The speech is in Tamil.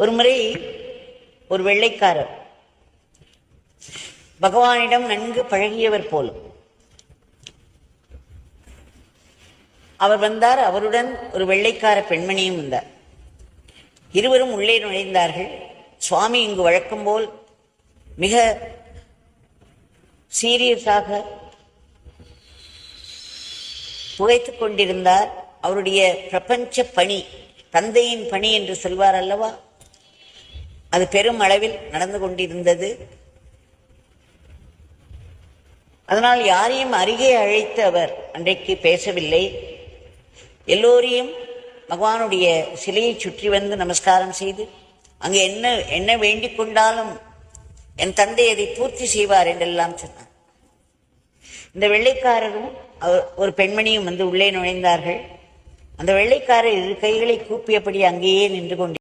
ஒரு முறை ஒரு வெள்ளைக்காரர். பகவானிடம் நன்கு பழகியவர் போலும் அவர் வந்தார் அவருடன் ஒரு வெள்ளைக்கார பெண்மணியும் வந்தார். இருவரும் உள்ளே நுழைந்தார்கள். சுவாமி இங்கு வழக்கம் போல் மிக சீரியஸாக புகைத்து கொண்டிருந்தார். அவருடைய பிரபஞ்ச பணி தந்தையின் பணி என்று சொல்வார் அல்லவா? அது பெரும் அளவில் நடந்து கொண்டிருந்தது. அதனால் யாரையும் அருகே அழைத்து அவர் அன்றைக்கு பேசவில்லை. எல்லோரையும் பகவானுடைய சிலையை சுற்றி வந்து நமஸ்காரம் செய்து அங்கே என்ன என்ன வேண்டிக் கொண்டாலும் என் தந்தை அதை பூர்த்தி செய்வார் என்றெல்லாம் சொன்னார். இந்த வெள்ளைக்காரரும் அவர் ஒரு பெண்மணியும் வந்து உள்ளே நுழைந்தார்கள். அந்த வெள்ளைக்காரர் இரு கைகளை கூப்பியபடி அங்கேயே நின்று கொண்டு